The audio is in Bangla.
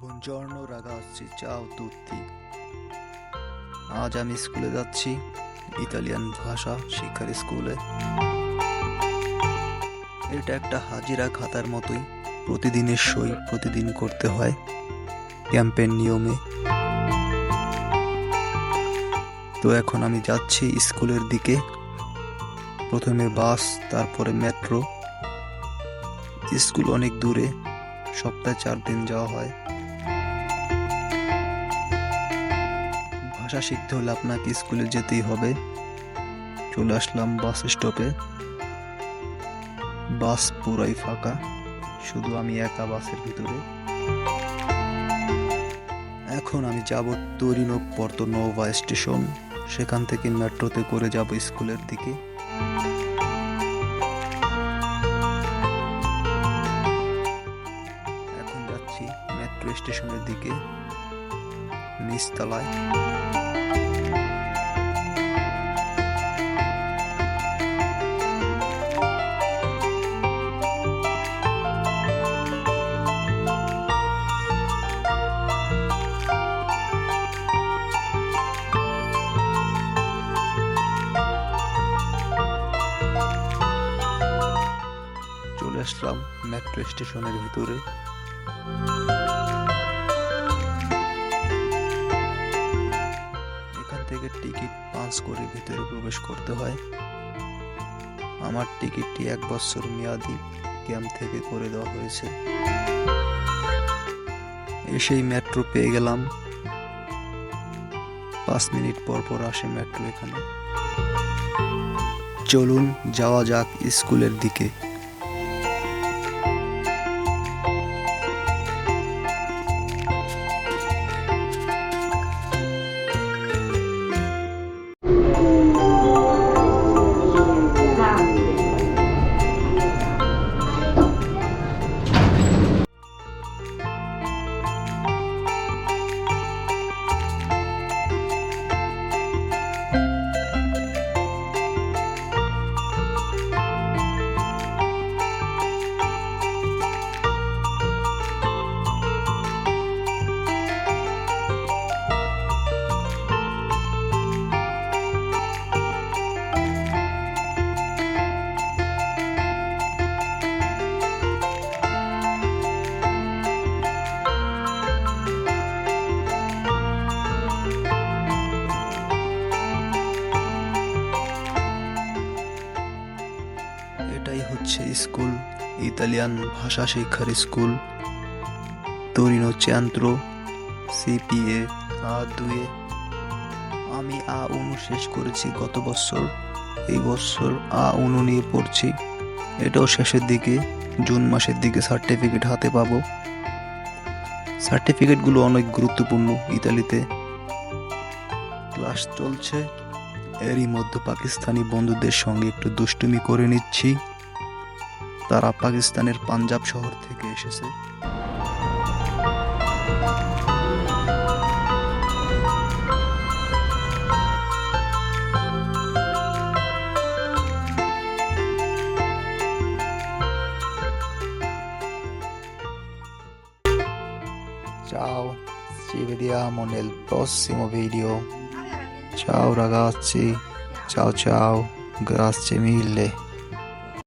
Buongiorno ragazzi, ciao tutti. আজ আমি স্কুলে যাচ্ছি ইতালিয়ান ভাষা শিক্ষার স্কুলে। এটা একটা হাজিরা খাতার মতোই প্রতিদিনের সই প্রতিদিন করতে হয় ক্যাম্পের নিয়মে। তো এখন আমি যাচ্ছি স্কুলের দিকে। প্রথমে বাস তারপরে মেট্রো। স্কুল অনেক দূরে সপ্তাহে চার দিন যাওয়া হয়। ভাষা শিখতে হলে আপনাকে স্কুলে যেতেই হবে। চলে আসলাম বাস স্টপে। বাস পুরাই ফাঁকা, শুধু আমি একা বাসের ভিতরে। এখন আমি যাব তরিনো পর্তো নোভা স্টেশন, সেখান থেকে মেট্রোতে করে যাব স্কুলের দিকে। এখন যাচ্ছি মেট্রো স্টেশনের দিকে। নিচতলায়। চলে আসলাম মেট্রো স্টেশনের ভিতরে। থেকে টিকিট পাঁচ করে ভিতরে প্রবেশ করতে হয়। আমার টিকিটটি এক বছর মেয়াদি ক্যাম্প থেকে করে দেওয়া হয়েছে। এসেই মেট্রো পেয়ে গেলাম। পাঁচ মিনিট পর পর আসে মেট্রো এখানে। চলুন যাওয়া যাক স্কুলের দিকে। এটাই স্কুল, ইতালিয়ান ভাষা শিক্ষার স্কুল। তরিনো চ্যান্ত্র, সিপিএ, আ দুয়ে। আমি আ অনু শেষ করেছি গত বছর, এই বছর আ অনু নিয়ে পড়ছি। এটাও শেষের দিকে, জুন মাসের দিকে সার্টিফিকেট হাতে পাবো। সার্টিফিকেটগুলো অনেক গুরুত্বপূর্ণ ইতালিতে। ক্লাস চলছে, এরই মধ্যে পাকিস্তানি বন্ধুদের সঙ্গে একটু দুষ্টুমি করে নিচ্ছি। তারা পাকিস্তানের পাঞ্জাব শহর থেকে এসেছে। চাও চিবিদিয়া মনেল প্রসিমো ভিডিও। চাও, রাগাচ্ছি। চাও চাও গ্রাস চেমিলে